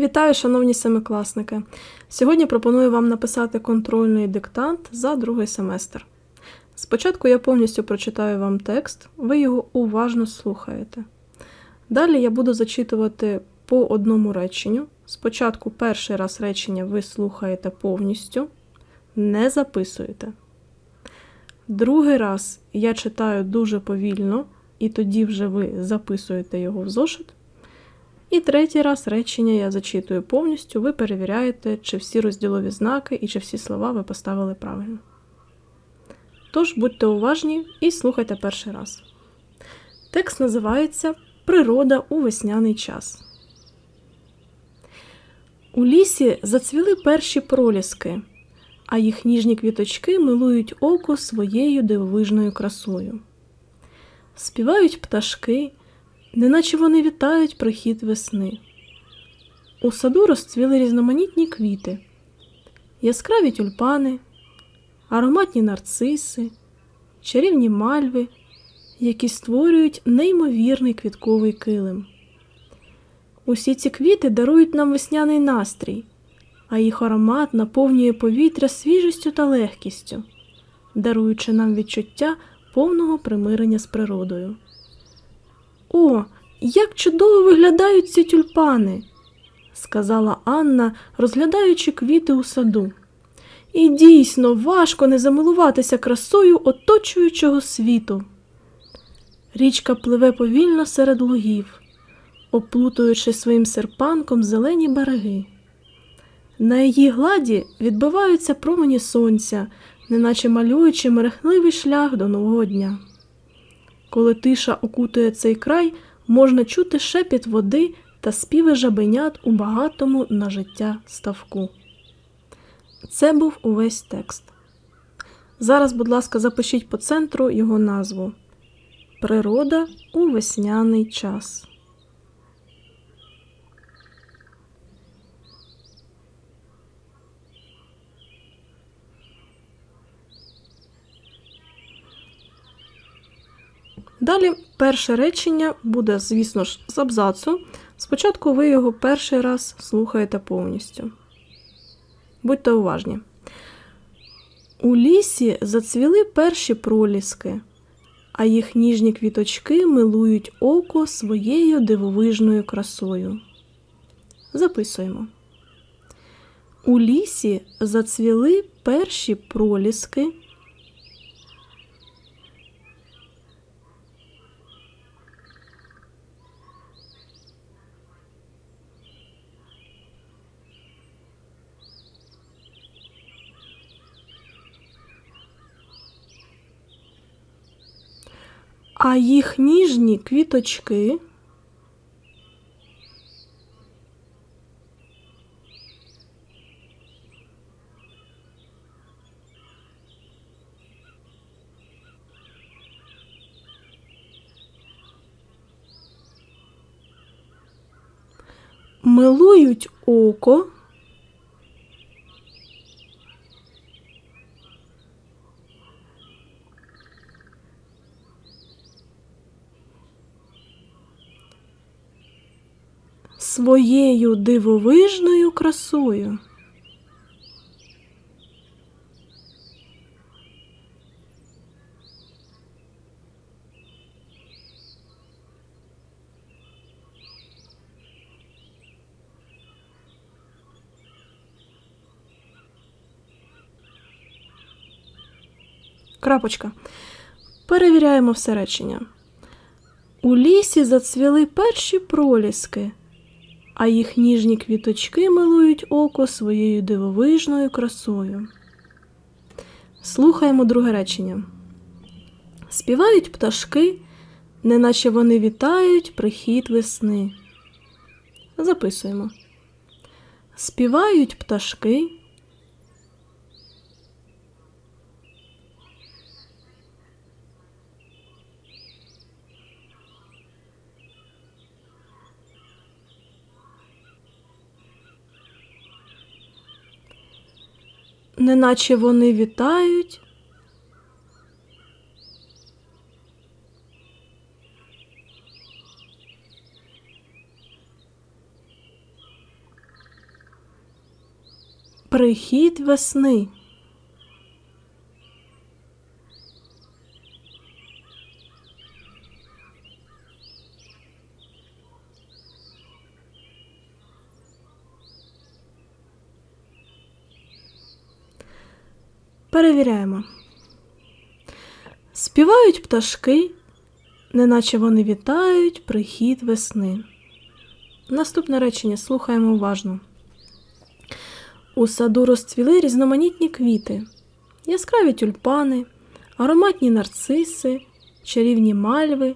Вітаю, шановні семикласники! Сьогодні пропоную вам написати контрольний диктант за другий семестр. Спочатку я повністю прочитаю вам текст, ви його уважно слухаєте. Далі я буду зачитувати по одному реченню. Спочатку перший раз речення ви слухаєте повністю, не записуєте. Другий раз я читаю дуже повільно, і тоді вже ви записуєте його в зошит. І третій раз речення я зачитую повністю, ви перевіряєте, чи всі розділові знаки і чи всі слова ви поставили правильно. Тож будьте уважні і слухайте перший раз. Текст називається Природа у весняний час. У лісі зацвіли перші проліски, а їх ніжні квіточки милують око своєю дивовижною красою. Співають пташки, неначе вони вітають прихід весни. У саду розцвіли різноманітні квіти, яскраві тюльпани, ароматні нарциси, чарівні мальви, які створюють неймовірний квітковий килим. Усі ці квіти дарують нам весняний настрій, а їх аромат наповнює повітря свіжістю та легкістю, даруючи нам відчуття повного примирення з природою. О, як чудово виглядають ці тюльпани, сказала Анна, розглядаючи квіти у саду. І дійсно важко не замилуватися красою оточуючого світу. Річка пливе повільно серед лугів, оплутуючи своїм серпанком зелені береги. На її гладі відбиваються промені сонця, неначе малюючи мерехливий шлях до нового дня. Коли тиша окутує цей край, можна чути шепіт води та співи жабенят у багатому на життя ставку. Це був увесь текст. Зараз, будь ласка, запишіть по центру його назву Природа у весняний час. Далі перше речення буде, звісно ж, з абзацу. Спочатку ви його перший раз слухаєте повністю. Будьте уважні. У лісі зацвіли перші проліски, а їх ніжні квіточки милують око своєю дивовижною красою. Записуємо. У лісі зацвіли перші проліски. А їх ніжні квіточки милують око. Своєю дивовижною красою. Крапочка. Перевіряємо все речення. У лісі зацвіли перші проліски а їх ніжні квіточки милують око своєю дивовижною красою. Слухаємо друге речення. Співають пташки, неначе вони вітають прихід весни. Записуємо. Співають пташки. неначе вони вітають. Прихід весни. Перевіряємо. Співають пташки, неначе вони вітають прихід весни. Наступне речення слухаємо уважно. У саду розцвіли різноманітні квіти, яскраві тюльпани, ароматні нарциси, чарівні мальви,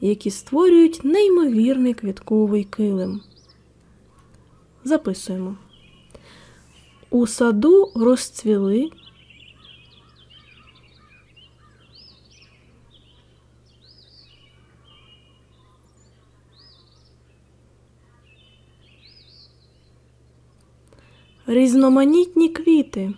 які створюють неймовірний квітковий килим. Записуємо. У саду розцвіли різноманітні квіти.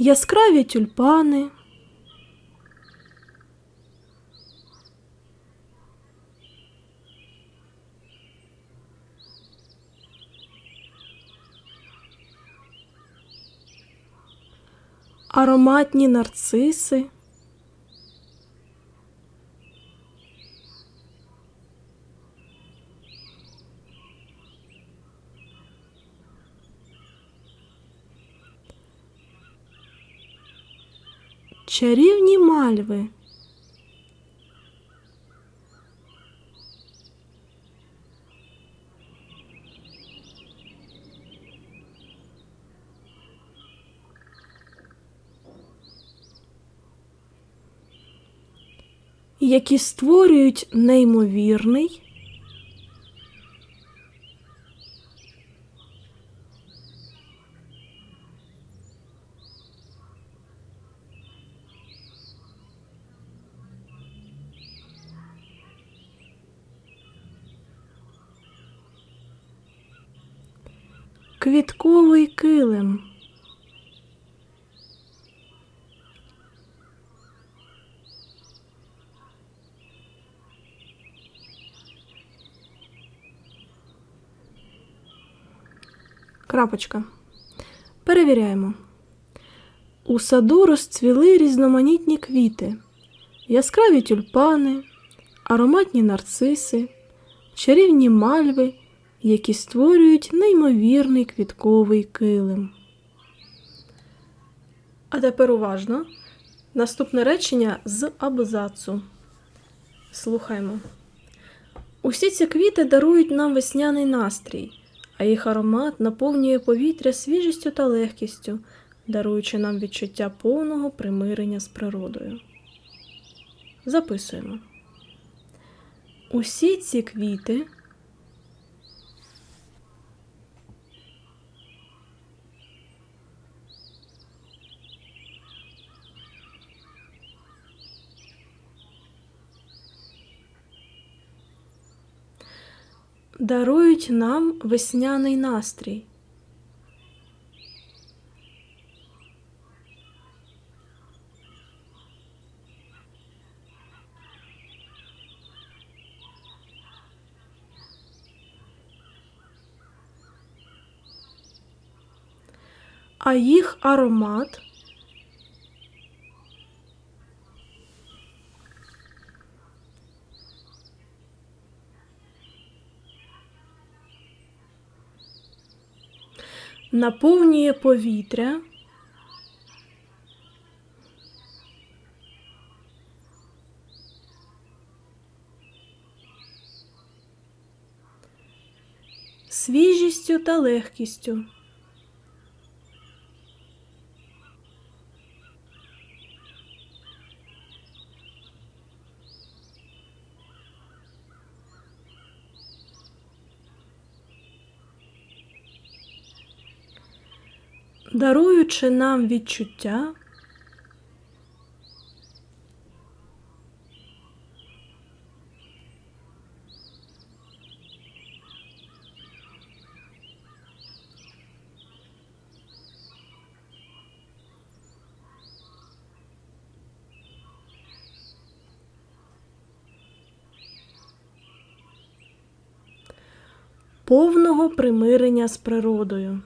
Яскраві тюльпани. Ароматні нарциси. Чарівні мальви. Які створюють неймовірний. Квітковий килим. Крапочка. Перевіряємо. У саду розцвіли різноманітні квіти, яскраві тюльпани, ароматні нарциси, чарівні мальви, які створюють неймовірний квітковий килим. А тепер уважно. Наступне речення з абзацу. Слухаймо. Усі ці квіти дарують нам весняний настрій а їх аромат наповнює повітря свіжістю та легкістю, даруючи нам відчуття повного примирення з природою. Записуємо. Усі ці квіти. Дарують нам весняний настрій. А їх аромат наповнює повітря. Свіжістю та легкістю. даруючи нам відчуття, повного примирення з природою.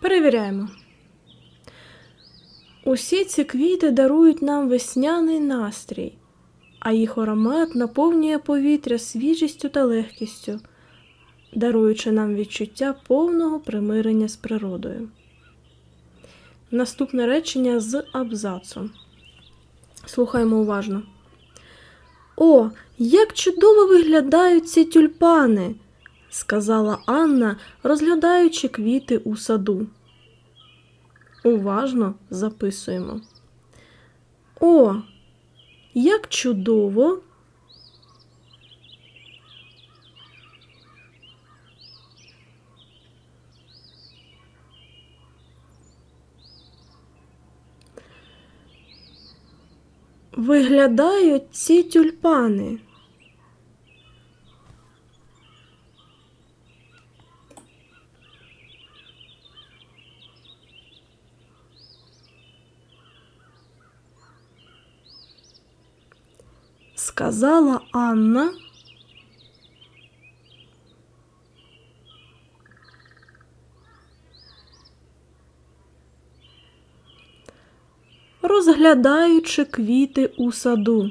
Перевіряємо. Усі ці квіти дарують нам весняний настрій, а їх аромат наповнює повітря свіжістю та легкістю, даруючи нам відчуття повного примирення з природою. Наступне речення з абзацу. Слухаємо уважно. О, як чудово виглядають ці тюльпани, сказала Анна, розглядаючи квіти у саду. Уважно записуємо. О, як чудово. Виглядають ці тюльпани. Сказала Анна. Розглядаючи квіти у саду.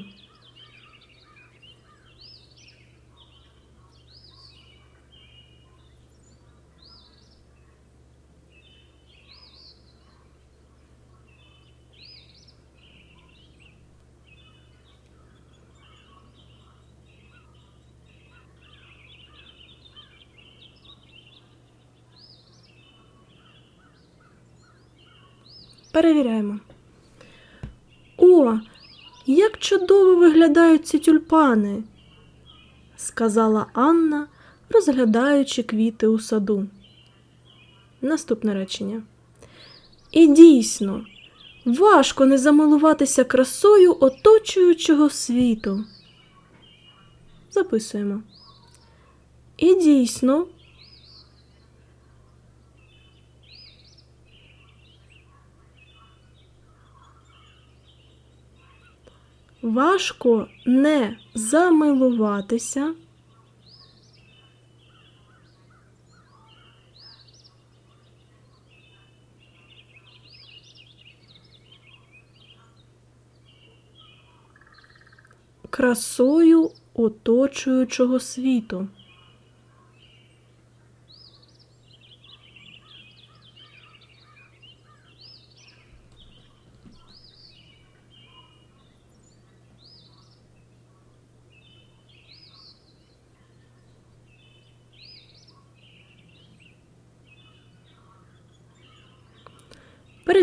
Перевіряємо. О, як чудово виглядають ці тюльпани, сказала Анна, розглядаючи квіти у саду. Наступне речення. І дійсно, важко не замилуватися красою оточуючого світу. Записуємо. І дійсно, важко не замилуватися. Красою оточуючого світу.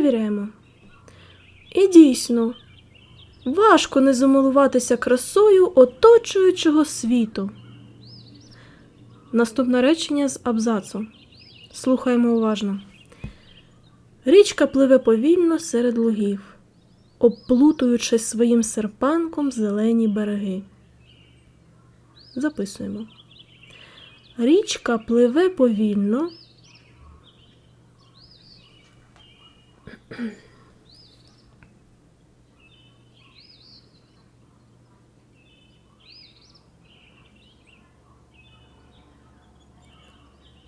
Перевіряємо. І дійсно, важко не замилуватися красою оточуючого світу. Наступне речення з абзацу. Слухаємо уважно. Річка пливе повільно серед лугів, обплутуючи своїм серпанком зелені береги. Записуємо. Річка пливе повільно.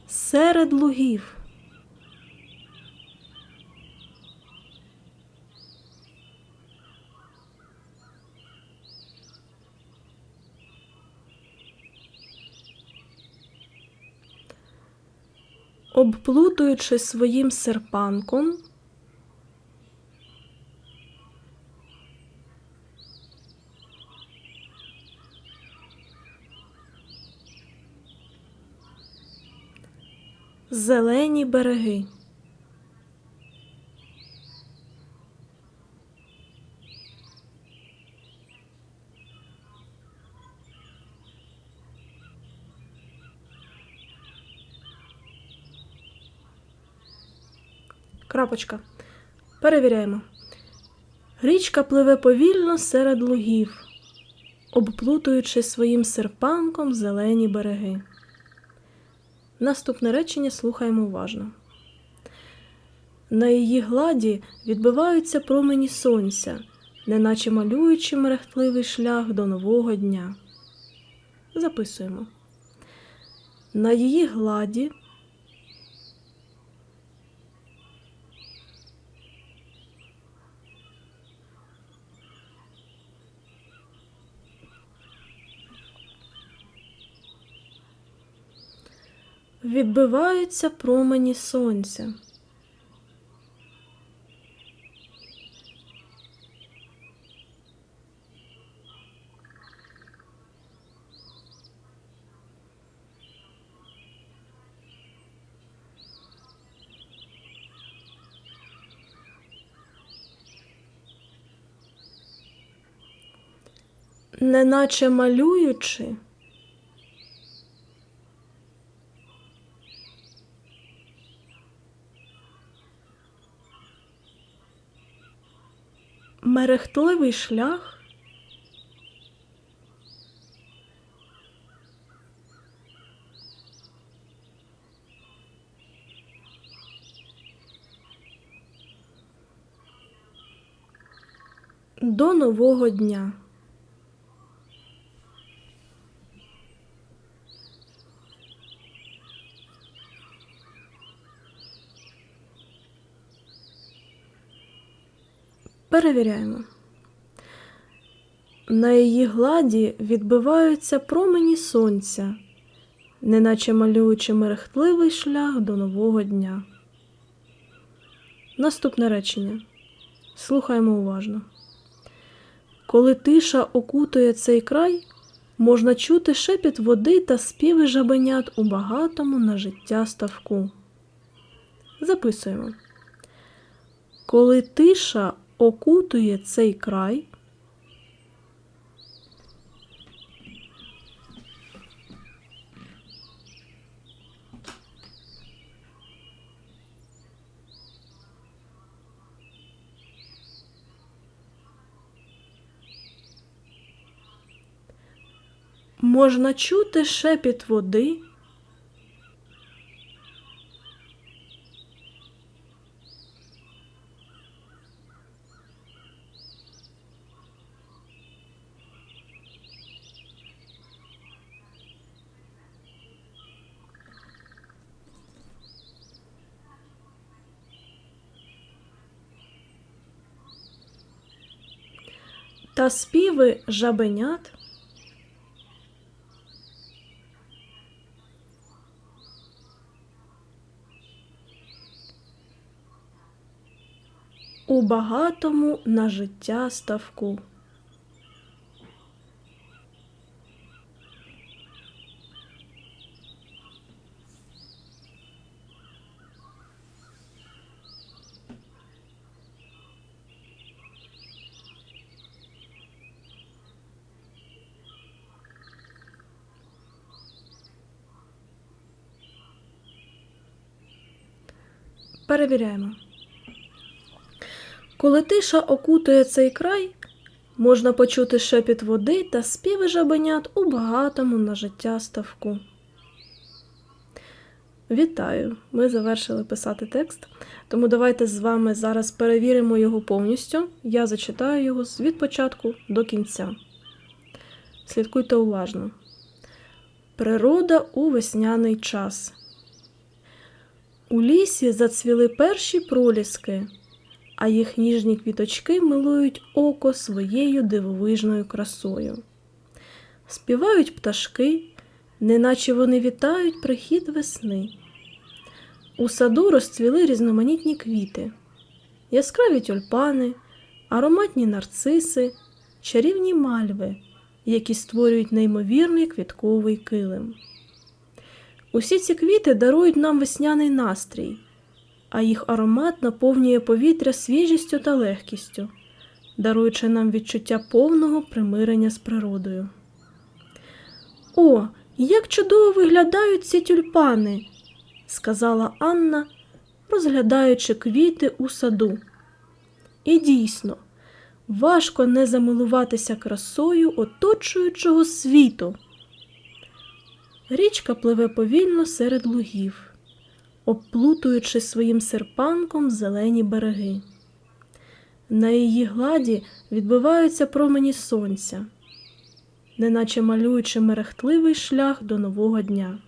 Серед лугів. Обплутуючи своїм серпанком, зелені береги. Крапочка. Перевіряємо. Річка пливе повільно серед лугів, обплутуючи своїм серпанком зелені береги. Наступне речення слухаємо уважно. На її гладі відбиваються промені сонця, неначе малюючи мерехтливий шлях до нового дня. Записуємо. На її гладі відбиваються промені сонця. Неначе малюючи, мерехтливий шлях до нового дня. Перевіряємо. На її гладі відбиваються промені сонця, неначе малюючи мерехтливий шлях до нового дня. Наступне речення. Слухаємо уважно. Коли тиша окутує цей край, можна чути шепіт води та співи жабенят у багатому на життя ставку. Записуємо. Коли тиша окутує цей край, можна чути шепіт води. Та співи жабенят у багатому на життя ставку. Перевіряємо. Коли тиша окутує цей край, можна почути шепіт води та співи жабенят у багатому на життя ставку. Вітаю! Ми завершили писати текст, тому давайте з вами зараз перевіримо його повністю. Я зачитаю його від початку до кінця. Слідкуйте уважно. Природа у весняний час. У лісі зацвіли перші проліски, а їх ніжні квіточки милують око своєю дивовижною красою. Співають пташки, неначе вони вітають прихід весни. У саду розцвіли різноманітні квіти, яскраві тюльпани, ароматні нарциси, чарівні мальви, які створюють неймовірний квітковий килим. Усі ці квіти дарують нам весняний настрій, а їх аромат наповнює повітря свіжістю та легкістю, даруючи нам відчуття повного примирення з природою. О, як чудово виглядають ці тюльпани, сказала Анна, розглядаючи квіти у саду. І дійсно, важко не замилуватися красою оточуючого світу. Річка пливе повільно серед лугів, обплутуючи своїм серпанком зелені береги. На її гладі відбиваються промені сонця, неначе малюючи мерехтливий шлях до нового дня.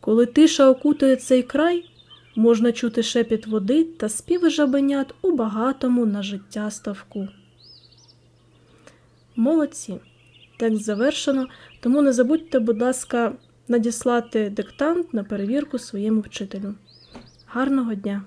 Коли тиша окутує цей край, можна чути шепіт води та співи жабенят у багатому на життя ставку. Молодці! Текст завершено, тому не забудьте, будь ласка, надіслати диктант на перевірку своєму вчителю. Гарного дня!